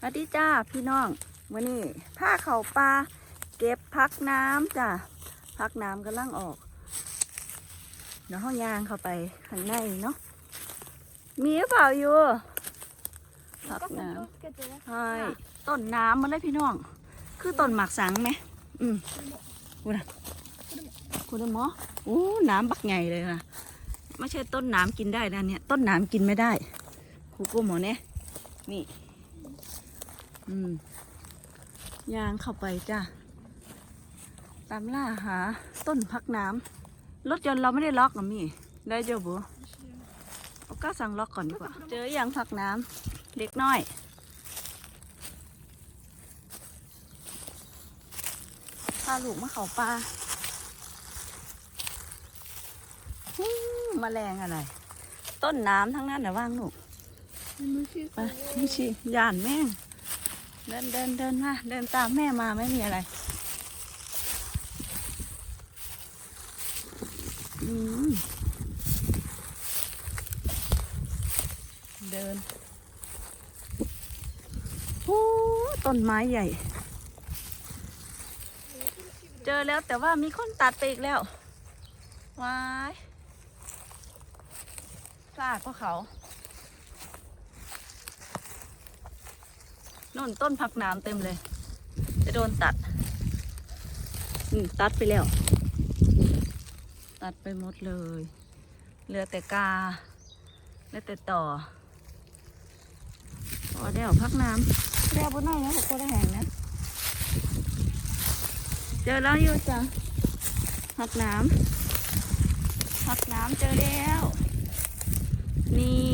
สวัสดีจ้าพี่น้องวันนี้ผ้าเข่าปลาเก็บพักน้ำจ้าพักน้ำกำลังออกเดี๋ยวห้องยางเข้าไปข้างในเนาะมีหรือเปล่าอยู่พักน้ำใช่ต้นน้ำมันเลยพี่น้อง คือต้นหมากสังไหมอืมกูนะกูนะหมอโอ้น้ำบักใหญ่เลยนะไม่ใช่ต้นน้ำกินได้นะเนี่ยต้นน้ำกินไม่ได้ครูกูหมอเนี่ยนี่ อืมยางเข้าไปจ้ะตามล่าหา ต้นพักน้ำรถยนต์เราไม่ได้ล็อกนะมี่ได้เจ้าบัวเอาก็สั่งล็อกก่อนดีกว่า เจออย่างพักน้ำเด็กน้อยพาลูกมาเขาปลาฮู้แมลงอะไร ต้นน้ำทั้งนั้นนะว่างลูกไปนี่ชิย่านแม่ง เดินเดินเดินมา เดินตามแม่มาไม่มีอะไร เดินโอ้ต้นไม้ใหญ่ เจอแล้วแต่ว่ามีคนตัดไปอีกแล้ว ว้าย ซากก็เขา นู่นต้นผักน้ำเต็มเลย จะโดนตัดอืมตัดไปแล้ว ตัดไปหมดเลยเหลือแต่กาเหลือแต่ต่อพอแล้วพักน้ำแล้วบนน้อยนะผมก็ได้แห่งนะ เจอแล้วอยู่จ้ะพักน้ำพักน้ำเจอแล้ว นี่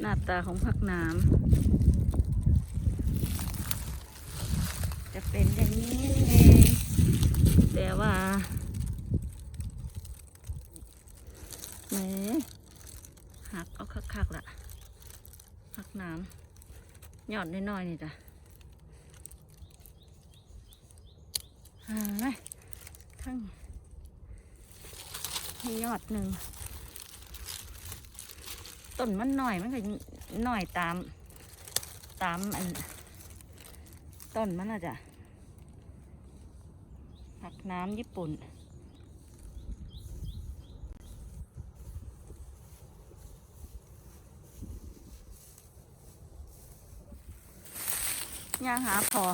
หน้าตาของผักน้ำ จะ เป็นอย่างนี้นี่เองแต่ว่าแหมหักเอาคักๆละหักน้ำหยอดน้อยๆนี่จ้ะหาเลยทั้งหยอดหนึ่งต้นมันหน่อยมันก็หน่อยตาม ตามอันต้นมันอะจ้ะ ผักน้ำญี่ปุ่น ย่างหาพอ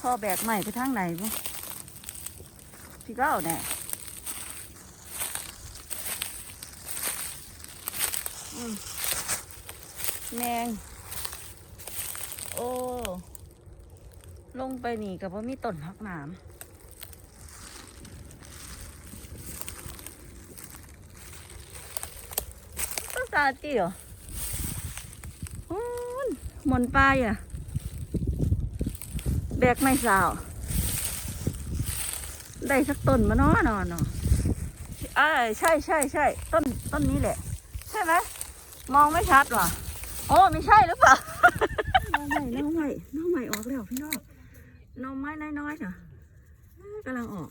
พอแบกใหม่ไปทางไหนบุพี่ก็เอาแน่อืมแมง โอ้ ลงไปนี่กับว่ามีต้นพักน้ำ ตาจีเหรออู้นหมอนปลายอะ แบกไม่สาว ได้สักต้นมาเนาะนอนเนาะเอ้ใช่ใช่ใช่ต้นต้นนี้แหละ ใช่ไหมมองไม่ชัดว่ะโอ้ไม่ใช่หรือเปล่าน้องใหม่น้องใหม่น้องใหม่ออกแล้วพี่น้องน้องไม้น้อยๆเนาะกำลังออก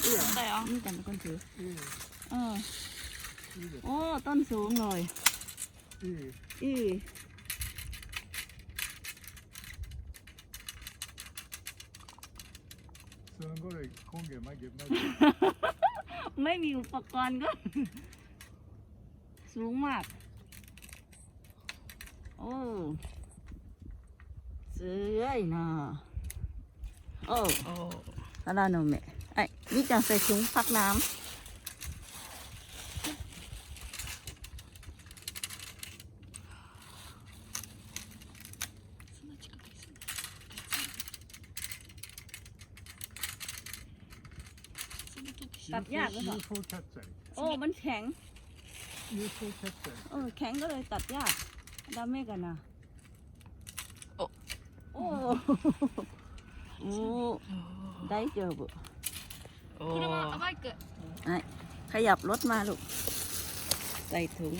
เอี่ยได้เหรอนี่แต่เป็นคนถือเออ โอ้ต้นสูงเลยอี すごい根源まげまげ ไม่มีอุปกรณ์ก็ สูงมาก โอ้เสือยเนาะโอ้ โอ้ อะไรเนาะแม่ไอ้นี่ ตัดยากเลยเหรอ UFO キャッチャー โอ้ มันแข็ง UFO キャッチャー เออ แข็งก็เลยตัดยากดาเมกันนะ โอ้ โอ้โอ้ได้เจอบุ โอ้ 車バイク ไอ้ขยับรถมาลูก ใส่ถุง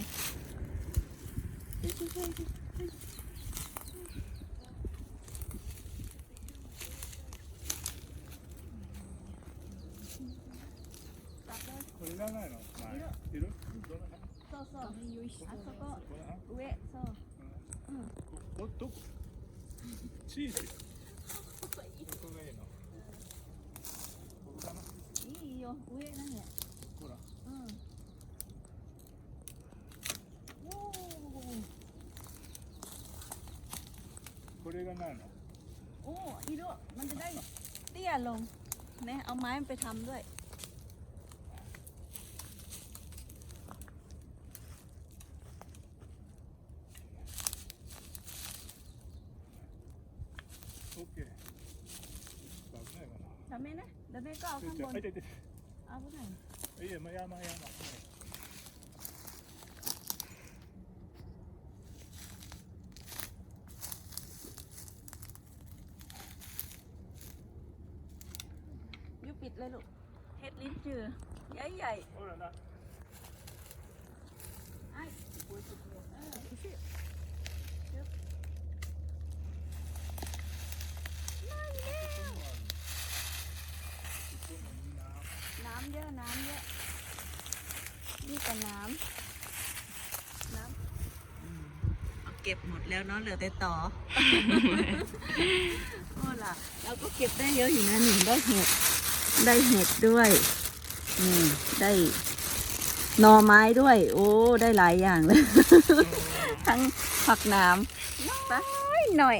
のここかない いよ上นั่นแหละ ほら อืมโอ้ これがないの โอ้อีโดมันจะได้เตี้ยลงเนี่ยเอาไม้มันไปทำด้วย แม่ก็เอาข้างบน เอ้าข้างไหนเอ้ยเดี๋ยวมายามายามายูปิดเลยลูกเฮ็ดลิ้นจือใหญ่ใหญ่โอ้ยนะไอ้ Thank you. น้ำเยอะ นี่แต่น้ำน้ำเก็บหมดแล้วเนาะเหลือแต่ต่อโอ้ล่ะเราก็เก็บได้เยอะอยู่นะหนึ่งได้เห็ดได้เห็ดด้วยนี่ได้หน่อไม้ด้วย โอ้ ได้หลายอย่างเลย ทั้งผักน้ำไปหน่อย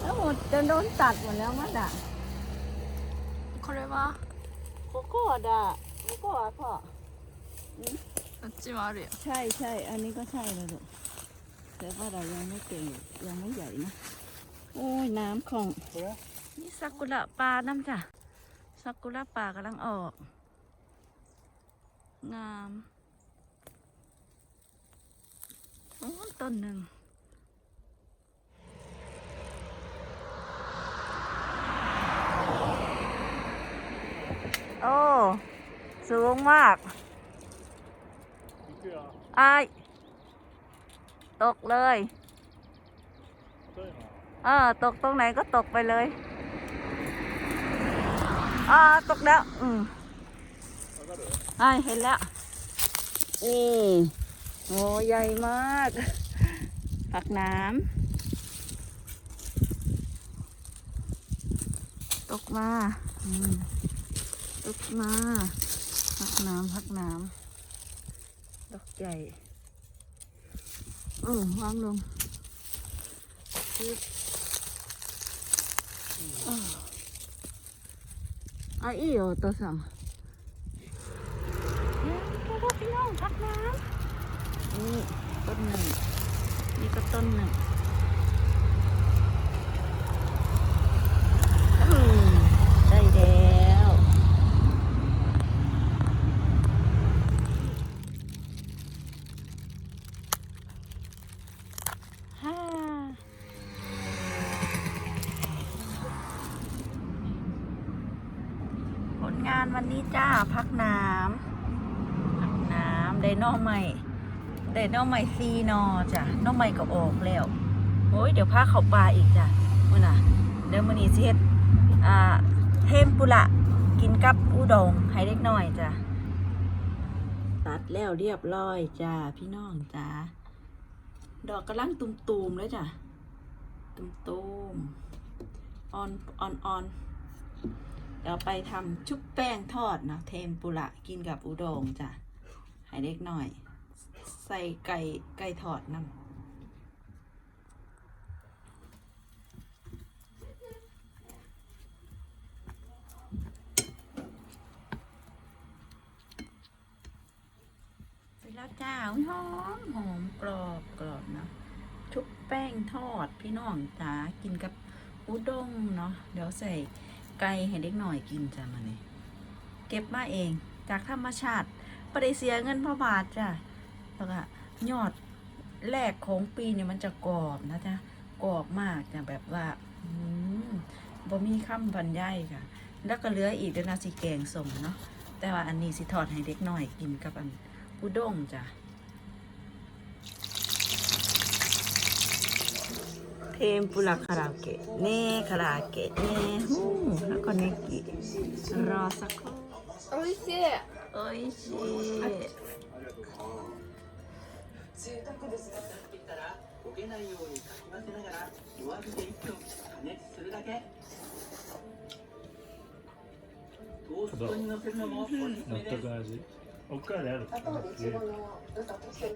แล้วหมดจะโดนตัดหมดแล้วมั้งด่ะ これは โกโก้ด่ะโกโก้อ่ะพ่อ あっちもあるよ ใช่ใช่อันนี้ก็ใช่เลยลูกแต่ว่าเรายังไม่เก่งยังไม่ใหญ่นะ โอ้ยน้ำของ これ นี่ซากุระปลาน้ำจ้ะซากุระปลากำลังออก งาม โอ้ต้นหนึ่ง สูงมากไอ้ตกเลย เออ ตกตรงไหนก็ตกไปเลยอ่าตกแล้ว อืมไอเห็นแล้ว นี่โอ้ใหญ่มาก ผักน้ำตกมา ตกมา ผักน้ำผักน้ำดอกใหญ่ เออวางลงปึ๊บอ้าวอะอีโอตัวสั่งนี่ก็พี่น้องพักน้ำนี่ต้นหนึ่งนี่ก็ต้นหนึ่งอืมได้แล้วฮ่าผล งานวันนี้จ้าพักน้ำผักน้ำไดโนอใหม่ไดโนอใหม่ซีนอจ้ะหนอใหม่ก็ออกแล้วโอ้ยเดี๋ยวพาเขาปลาอีกจ้ะมื่อน่ะเดี๋ยวมื้อนี้สิเฮ็ดอ่าเทมปุระกินกับอุดงให้เล็กน้อยจ้ะตัดแล้วเรียบร้อยจ้าพี่น้องจ้าดอกกำลังตุ่มๆเลยจ้ะตุ่มๆออนออนออน เดี๋ยวไปทำชุบแป้งทอดเนาะเทมปุระกินกับอุดงจ้ะให้เล็กหน้อย ใส่ไก่ไก่ทอดน้ำจแล้วจ้าหอมหอมกรอบกรอบเนาะชุบแป้งทอดพี่น้องจ้ากินกับอุด้งเนาะเดี๋ยวใส่ ไก่ให้เด็กหน่อยกินจ้ามาเนี่ยเก็บมาเอง จากธรรมชาติปได้เสียเงินพระบาทจ้ะแล้วก็ยอดแรกของปีเนี่ยมันจะกรอบนะจ๊ะกรอบมากจ้ะแบบว่าอืมบ่มีคำบรรยายค่ะ แล้วก็เหลืออีกเดี๋ยวนาสิแกงสมเนาะแต่ว่าอันนี้สิทอดให้เด็กหน่อยกินกับอันอุด้งจ้ะ 天ぷらカラオケ。ねカラオケ。ねうんネ根駅ラーサコおいしい。おいしい。贅沢です。ねっ。て言たら焦げないようにかき混ぜながら弱火で1分加熱するだけトーストにのせるのもおすすめです納得の味奥からある頭とて